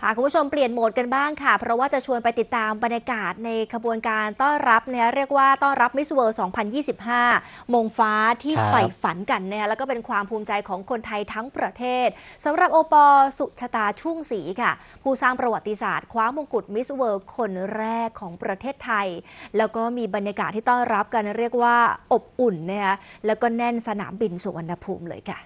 พาคุณผู้ชมเปลี่ยนโหมดกันบ้างค่ะ เพราะว่าจะชวนไปติดตามบรรยากาศในขบวนการต้อนรับเนี่ยเรียกว่าต้อนรับมิสเวิร์2025 มงฟ้าที่ใฝ่ฝันกันนะคะแล้วก็เป็นความภูมิใจของคนไทยทั้งประเทศสำหรับโอปอสุชตาชุ่งศรีค่ะ ผู้สร้างประวัติศาสตร์ คว้ามงกุฎมิสเวิร์คนแรกของประเทศไทย แล้วก็มีบรรยากาศที่ต้อนรับกันเรียกว่าอบอุ่นนะคะแล้วก็แน่นสนามบินสุวรรณภูมิเลยค่ะ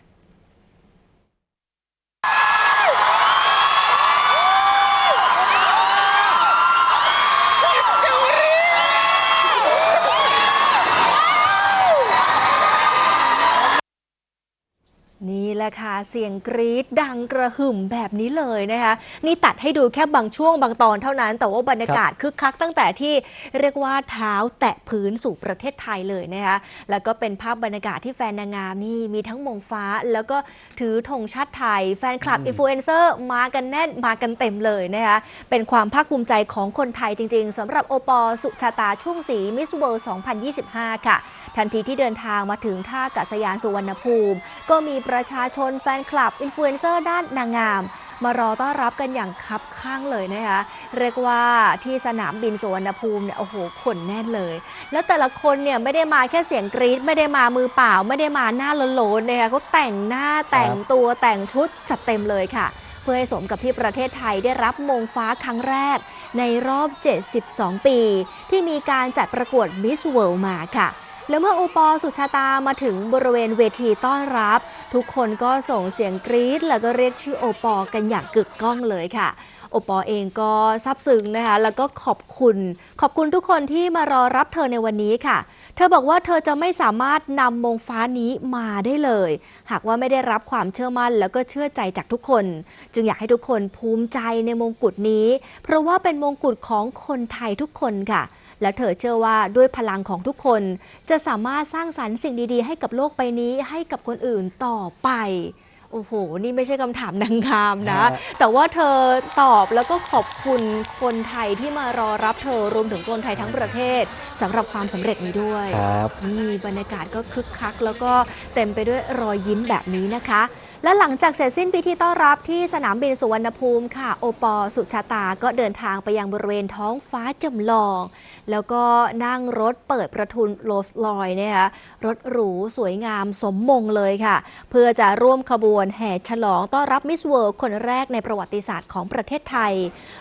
ละค่ะเสียงกรี๊ดดังกระหึ่มแบบนี้เลยนะคะนี่ตัดให้ดูแค่บางช่วงบางตอนเท่านั้น แต่ว่าบรรยากาศคึกคักตั้งแต่ที่เรียกว่าเท้าแตะพื้นสู่ประเทศไทยเลยนะคะแล้วก็เป็นภาพบรรยากาศที่แฟนนางงามนี่มีทั้งมงฟ้า แล้วก็ถือธงชาติไทย แฟนคลับอินฟลูเอนเซอร์มากันแน่นมากันเต็มเลยนะคะเป็นความภาคภูมิใจของคนไทยจริง ๆสำหรับโอปอสุชาตาช่วงศรีมิสเวิลด์2025 ค่ะ ทันทีที่เดินทางมาถึงท่ากัศยานสุวรรณภูมิ ก็มีประชาชนแฟนคลับ อินฟลูเอนเซอร์ด้านนางงาม มารอต้อนรับกันอย่างคับข้างเลยนะคะเรียกว่าที่สนามบินสุวรรณภูมิเนี่ยโอ้โหคนแน่นเลย แล้วแต่ละคนเนี่ยไม่ได้มาแค่เสียงกรี๊ดไม่ได้มามือเปล่า ไม่ได้มาหน้าโลนๆนะคะเขาแต่งหน้าแต่งตัวแต่งชุดจัดเต็มเลยค่ะเพื่อให้สมกับที่ประเทศไทยได้รับมงฟ้าครั้งแรก ในรอบ 72 ปี ที่มีการจัดประกวด Miss World มาค่ะ แล้วเมื่อโอปอสุชาตามาถึงบริเวณเวทีต้อนรับ ทุกคนก็ส่งเสียงกรี๊ดแล้วก็เรียกชื่อโอปอกันอย่างกึกก้องเลยค่ะ โอปอเองก็ซาบซึ้งนะคะ แล้วก็ขอบคุณ ขอบคุณทุกคนที่มารอรับเธอในวันนี้ค่ะ เธอบอกว่าเธอจะไม่สามารถนำมงฟ้านี้มาได้เลย หากว่าไม่ได้รับความเชื่อมั่น แล้วก็เชื่อใจจากทุกคน จึงอยากให้ทุกคนภูมิใจในมงกุฎนี้ เพราะว่าเป็นมงกุฎของคนไทยทุกคนค่ะ และเธอเชื่อว่าด้วยพลังของทุกคน จะสามารถสร้างสรรค์สิ่งดีๆ ให้กับโลกใบนี้ให้กับคนอื่นต่อไป โอ้โห นี่ไม่ใช่คำถามนางงามนะ ฮะ แต่ว่าเธอตอบแล้วก็ขอบคุณคนไทยที่มารอรับเธอรวมถึงคนไทยทั้งประเทศสำหรับความสำเร็จนี้ด้วย ครับ นี่บรรยากาศก็คึกคัก แล้วก็เต็มไปด้วยรอยยิ้มแบบนี้นะคะ และหลังจากเสร็จสิ้นพิธีต้อนรับที่สนามบินสุวรรณภูมิค่ะ โอปอสุชาตาก็เดินทางไปยังบริเวณท้องฟ้าจำลอง แล้วก็นั่งรถเปิดประทุนโรลส์รอยซ์เนี่ยค่ะรถหรูสวยงามสมมงเลยค่ะ เพื่อจะร่วมขบวนแห่ฉลองต้อนรับมิสเวิร์คนแรกในประวัติศาสตร์ของประเทศไทย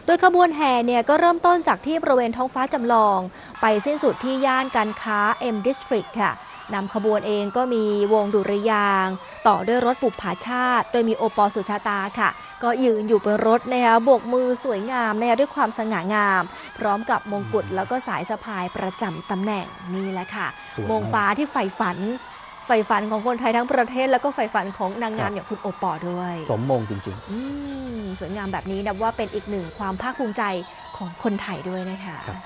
โดยขบวนแห่เนี่ยก็เริ่มต้นจากที่บริเวณท้องฟ้าจำลอง ไปสิ้นสุดที่ย่านการค้า M District ค่ะนำขบวนเองก็มีวงดุริยางค์ต่อด้วยรถบุปผาชาติ โดยมีโอปอสุชาตาค่ะ ก็ยืนอยู่บนรถนะคะโบกมือสวยงามนะคะด้วยความสง่างาม พร้อมกับมงกุฎแล้วก็สายสะพายประจำตำแหน่งนี่แหละค่ะสวยมากมงฟ้าที่ใฝ่ฝัน ใฝ่ฝันของคนไทยทั้งประเทศ แล้วก็ใฝ่ฝันของนางงามครับอย่างคุณโอปอด้วย สมมงจริงอืมสวยงามแบบนี้นับว่าเป็นอีกหนึ่งความภาคภูมิใจของคนไทยด้วยนะคะครับ